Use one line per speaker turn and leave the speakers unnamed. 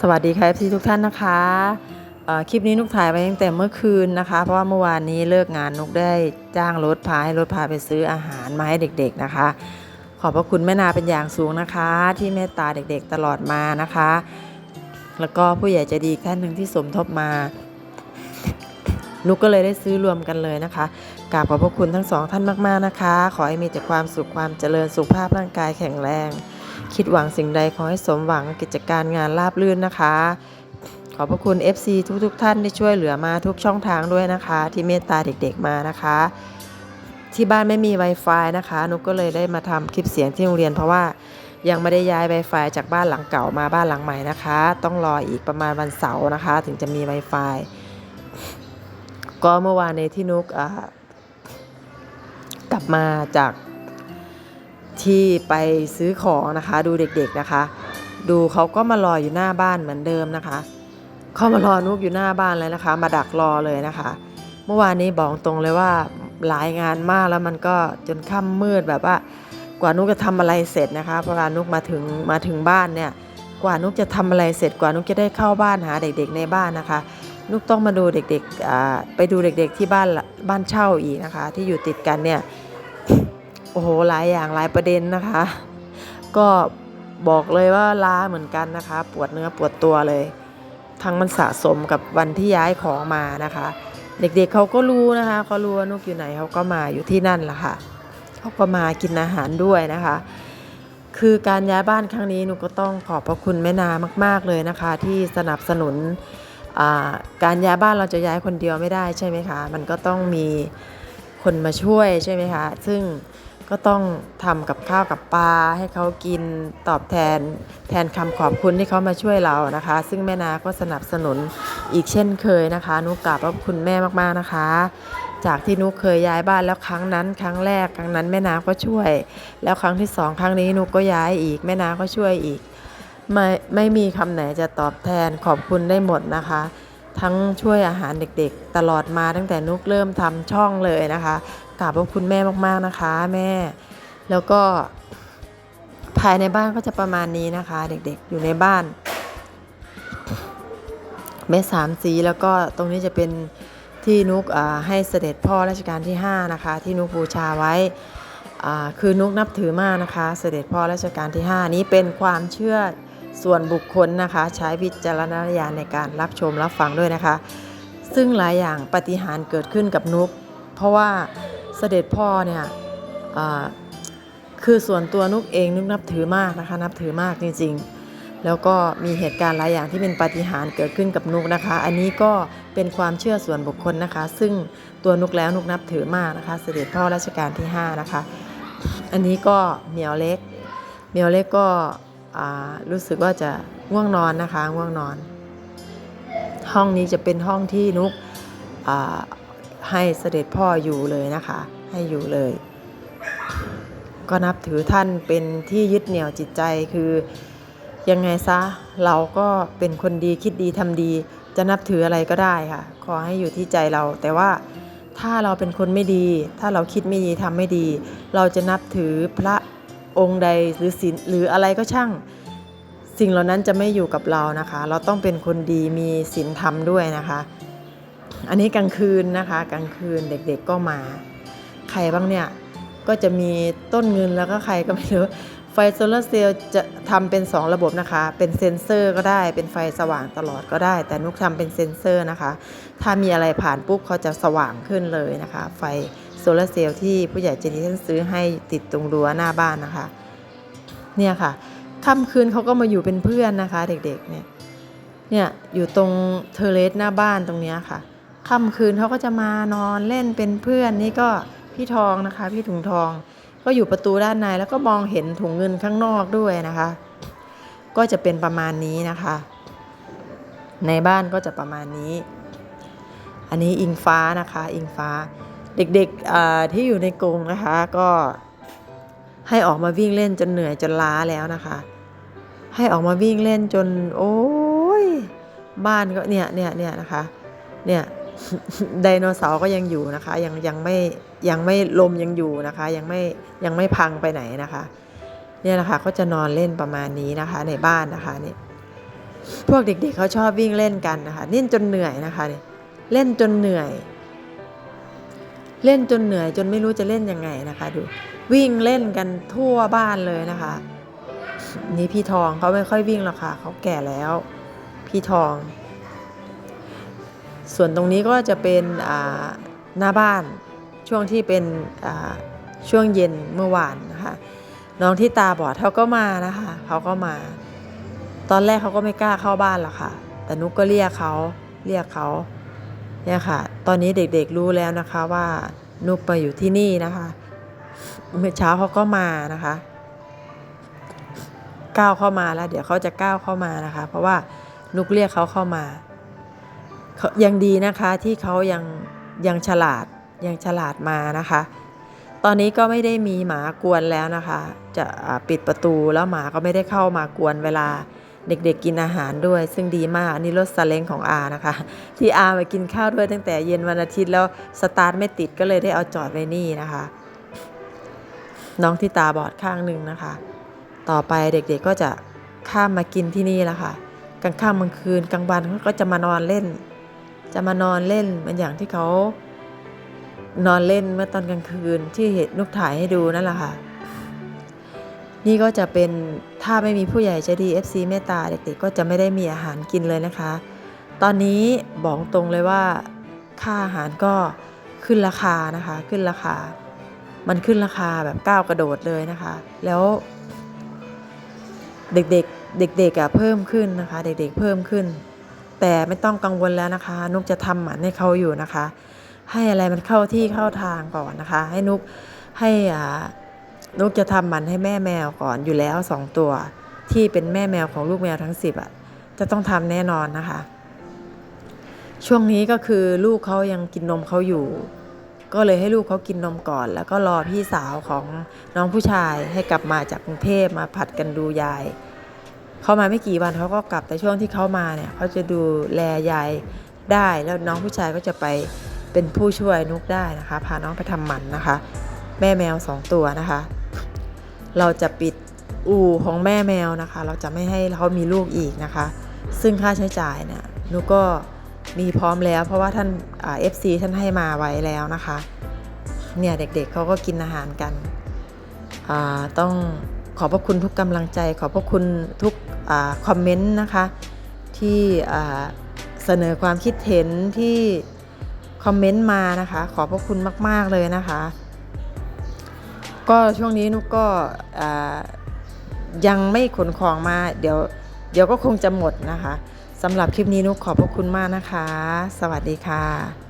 สวัสดีค่ะพี่ทุกท่านนะคะคลิปนี้นุกถ่ายไปตั้งแต่เมื่อคืนนะคะ เพราะว่าเมื่อวานนี้เลิกงานนุกได้จ้างรถพาให้รถพาไปซื้ออาหารมาให้เด็ก ๆนะคะ ขอบพระคุณแม่นาเป็นอย่างสูงนะคะ ที่เมตตาเด็กๆตลอดมานะคะ แล้วก็ผู้ใหญ่ใจดีท่านหนึ่งที่สมทบมา นุกก็เลยได้ซื้อรวมกันเลยนะคะกราบขอบพระคุณทั้งสองท่านมากๆนะคะ ขอให้มีแต่ความสุขความเจริญสุขภาพร่างกายแข็งแรง คิดหวังสิ่งใดขอให้สมหวังกิจการงานราบรื่นนะคะ ขอบพระคุณ FC ทุกๆทท่านที่ช่วยเหลือมาทุกช่องทางด้วยนะคะ ที่เมตตาเด็กๆมานะคะ ที่บ้านไม่มี Wi-Fi นะคะนุกก็เลยได้มาทำคลิปเสียงที่โรงเรียนเพราะว่ายังไม่ได้ย้าย Wi-Fi จากบ้านหลังเก่ามาบ้านหลังใหม่นะคะ ต้องรออีกประมาณวันเสาร์นะคะ ถึงจะมี Wi-Fi ก็เมื่อวานในที่นุกกลับมาจาก ที่ไปซื้อของนะคะ ดูเด็กๆนะคะ ดูเขาก็มารออยู่หน้าบ้านเหมือนเดิมนะคะเขามารอนุกอยู่หน้าบ้านเลยนะคะ มาดักรอเลยนะคะ เมื่อวานนี้บอกตรงเลยว่าหลายงานมากแล้วมันก็จนค่ำมืดแบบว่า กว่านุกจะทำอะไรเสร็จนะคะเพราะว่านุกมาถึงมาถึงบ้านเนี่ยกว่านุกจะทำอะไรเสร็จกว่านุกจะได้เข้าบ้านหาเด็กๆในบ้านนะคะ นุกต้องมาดูเด็กๆไปดูเด็กๆที่บ้านบ้านเช่าอีกนะคะ ที่อยู่ติดกันเนี่ย อ้โหหลายอย่างหลายประเด็นนะคะ ก็บอกเลยว่าล้าเหมือนกันนะคะ ปวดเนื้อปวดตัวเลย ทั้งมันสะสมกับวันที่ย้ายของมานะคะ เด็กๆเขาก็รู้นะคะเขารู้ว่านุกอยู่ไหนเขาก็มาอยู่ที่นั่นแหละค่ะเขาก็มากินอาหารด้วยนะคะ คือการย้ายบ้านครั้งนี้นุกก็ต้องขอบพระคุณแม่นามาก ๆเลยนะคะ ที่สนับสนุนการย้ายบ้านเราจะย้ายคนเดียวไม่ได้ใช่ไหมคะ มันก็ต้องมีคนมาช่วยใช่ไหมคะ ซึ่ง ก็ต้องทำกับข้าวกับปลาให้เขากินตอบแทน แทนคำขอบคุณที่เขามาช่วยเรานะคะ ซึ่งแม่นาก็สนับสนุนอีกเช่นเคยนะคะนุกกราบขอบคุณแม่มากๆนะคะ จากที่นุกเคยย้ายบ้านแล้วครั้งนั้นครั้งแรกครั้งนั้นแม่นาก็ช่วย แล้วครั้งที่สองครั้งนี้นุกก็ย้ายอีกแม่นาก็ช่วยอีก ไม่ไม่มีคำไหนจะตอบแทนขอบคุณได้หมดนะคะ ทั้งช่วยอาหารเด็กๆ ตลอดมาตั้งแต่นุกเริ่มทำช่องเลยนะคะกราบขอบคุณแม่มากๆนะคะ แม่ แล้วก็ ภายในบ้านก็จะประมาณนี้นะคะ เด็กๆอยู่ในบ้านแม่สามสีแล้วก็ตรงนี้จะเป็นที่นุกให้เสด็จพ่อรัชกาลที่ 5 นะคะ ที่นุกบูชาไว้คือนุกนับถือมากนะคะ เสด็จพ่อรัชกาลที่ 5 นี้เป็นความเชื่อ ส่วนบุคคลนะคะใช้วิจารณญาณในการรับชมรับฟังด้วยนะคะ ซึ่งหลายอย่างปฏิหารเกิดขึ้นกับนุก เพราะว่าเสด็จพ่อเนี่ยคือส่วนตัวนุกเองนุกนับถือมากนะคะ นับถือมากจริงๆ แล้วก็มีเหตุการณ์หลายอย่างที่เป็นปฏิหารเกิดขึ้นกับนุกนะคะ อันนี้ก็เป็นความเชื่อส่วนบุคคลนะคะ ซึ่งตัวนุกแล้วนุกนับถือมากนะคะ เสด็จพ่อรัชกาลที่ 5 นะคะ อันนี้ก็เหมียวเล็กเหมียวเล็กก็ รู้สึกว่าจะง่วงนอนนะคะง่วงนอน ห้องนี้จะเป็นห้องที่นุกให้เสด็จพ่ออยู่เลยนะคะ ให้อยู่เลย ก็นับถือท่านเป็นที่ยึดเหนี่ยวจิตใจคือยังไงซะเราก็เป็นคนดีคิดดีทำดี จะนับถืออะไรก็ได้ค่ะ ขอให้อยู่ที่ใจเรา แต่ว่าถ้าเราเป็นคนไม่ดี ถ้าเราคิดไม่ดีทำไม่ดี เราจะนับถือพระ องค์ใดหรือศีลหรืออะไรก็ช่าง สิ่งเหล่านั้นจะไม่อยู่กับเรานะคะ เราต้องเป็นคนดีมีศีลธรรมด้วยนะคะ อันนี้กลางคืนนะคะกลางคืนเด็กๆก็มา ใครบ้างเนี่ยก็จะมีต้นเงินแล้วก็ใครก็ไม่รู้ไฟโซลาร์เซลล์จะทำเป็น 2 ระบบนะคะ เป็นเซ็นเซอร์ก็ได้เป็นไฟสว่างตลอดก็ได้ แต่นุกทำเป็นเซ็นเซอร์นะคะ ถ้ามีอะไรผ่านปุ๊บเขาจะสว่างขึ้นเลยนะคะ ไฟ ซลาเซลล์ที่ผู้ใหญ่ใจดีท่านซื้อให้ติดตรงรั้วหน้าบ้านนะคะ เนี่ยค่ะค่ำคืนเขาก็มาอยู่เป็นเพื่อนนะคะ เด็กๆเนี่ยเนี่ยอยู่ตรงเทเลสหน้าบ้านตรงเนี้ยค่ะค่ำคืนเขาก็จะมานอนเล่นเป็นเพื่อนนี่ก็พี่ทองนะคะ พี่ถุงทอง ก็อยู่ประตูด้านในแล้วก็มองเห็นถุงเงินข้างนอกด้วยนะคะ ก็จะเป็นประมาณนี้นะคะ ในบ้านก็จะประมาณนี้ อันนี้อิงฟ้านะคะ อิงฟ้า เด็กๆที่อยู่ในกรงนะคะก็ให้ออกมาวิ่งเล่นจนเหนื่อยจนล้าแล้วนะคะ ให้ออกมาวิ่งเล่นจน โอ้ยบ้านก็เนี่ยเนี่ยเนี่ยนะคะเนี่ยไดโนเสาร์ก็ยังอยู่นะคะ ยังยังไม่ยังไม่ลมยังอยู่นะคะ ยังไม่ยังไม่พังไปไหนนะคะเนี่ยนะคะก็จะนอนเล่นประมาณนี้นะคะในบ้านนะคะเนี่ยพวกเด็กๆเขาชอบวิ่งเล่นกันนะคะเล่นจนเหนื่อยนะคะเนี่ยเล่นจนเหนื่อย เล่นจนเหนื่อยจนไม่รู้จะเล่นยังไงนะคะดูวิ่งเล่นกันทั่วบ้านเลยนะคะ นี่พี่ทองเขาไม่ค่อยวิ่งหรอกค่ะเขาแก่แล้ว พี่ทอง ส่วนตรงนี้ก็จะเป็นหน้าบ้านช่วงที่เป็นช่วงเย็นเมื่อวานนะคะน้องที่ตาบอดเขาก็มานะคะเขาก็มา ตอนแรกเขาก็ไม่กล้าเข้าบ้านหรอกค่ะ แต่นุกก็เรียกเขาเรียกเขา เนี่ยค่ะ ตอนนี้เด็กๆรู้แล้วนะคะว่านุกมาอยู่ที่นี่นะคะ เมื่อเช้าเขาก็มานะคะ ก้าวเข้ามาแล้ว เดี๋ยวเขาจะก้าวเข้ามานะคะ เพราะว่านุกเรียกเขาเข้ามาเขายังดีนะคะที่เขายังยังฉลาดยังฉลาดมานะคะ ตอนนี้ก็ไม่ได้มีหมากวนแล้วนะคะ จะปิดประตูแล้วหมาก็ไม่ได้เข้ามากวนเวลา เด็กๆกินอาหารด้วย ซึ่งดีมาก อันนี้รถซาเล้งของอานะคะ ที่อามากินข้าวด้วยตั้งแต่เย็นวันอาทิตย์แล้วสตาร์ทไม่ติดก็เลยได้เอาจอดไว้นี่นะคะ น้องที่ตาบอดข้างหนึ่งนะคะ ต่อไปเด็กๆก็จะข้ามมากินที่นี่แล้วค่ะกลางค่ำกลางคืนกลางวันเขาก็จะมานอนเล่น จะมานอนเล่นเหมือนอย่างที่เขานอนเล่นเมื่อตอนกลางคืนที่เห็นนุกถ่ายให้ดูนั่นแหละค่ะ นี่ก็จะเป็น ถ้าไม่มีผู้ใหญ่ใจดี FC เมตตาเด็กๆก็จะไม่ได้มีอาหารกินเลยนะคะ ตอนนี้บอกตรงเลยว่าค่าอาหารก็ขึ้นราคานะคะขึ้นราคา มันขึ้นราคาแบบก้าวกระโดดเลยนะคะ แล้ว เด็กๆเด็กๆอะเพิ่มขึ้นนะคะ เด็กๆเพิ่มขึ้น แต่ไม่ต้องกังวลแล้วนะคะ นุกจะทำหมันให้เขาอยู่นะคะ ให้อะไรมันเข้าที่เข้าทางก่อนนะคะ ให้นุกให้อ่า นกจะทำหมันให้แม่แมวก่อนอยู่แล้วสองตัว ที่เป็นแม่แมวของลูกแมวทั้งสิบอะจะต้องทำแน่นอนนะคะ ช่วงนี้ก็คือลูกเขายังกินนมเขาอยู่ ก็เลยให้ลูกเขากินนมก่อน แล้วก็รอพี่สาวของน้องผู้ชายให้กลับมาจากกรุงเทพมาผัดกันดูยายเขามาไม่กี่วันเขาก็กลับแต่ช่วงที่เขามาเนี่ยเขาจะดูแลยายได้แล้วน้องผู้ชายก็จะไปเป็นผู้ช่วยนุกได้นะคะ พาน้องไปทำหมันนะคะ แม่แมวสองตัวนะคะ เราจะปิดอู่ของแม่แมวนะคะ เราจะไม่ให้เขามีลูกอีกนะคะ ซึ่งค่าใช้จ่ายเนี่ยนุก็มีพร้อมแล้ว เพราะว่าท่านเอฟซีท่านให้มาไว้แล้วนะคะ เนี่ยเด็กๆเขาก็กินอาหารกัน ต้องขอบพระคุณทุกกำลังใจ ขอบพระคุณทุกอคอมเมนต์นะคะ ที่เสนอความคิดเห็นที่คอมเมนต์มานะคะ ขอบพระคุณมาก ๆ เลยนะคะ ก็ช่วงนี้นุกก็ยังไม่ขนของมา เดี๋ยวเดี๋ยวก็คงจะหมดนะคะสำหรับคลิปนี้นุกขอบพระคุณมากนะคะ สวัสดีค่ะ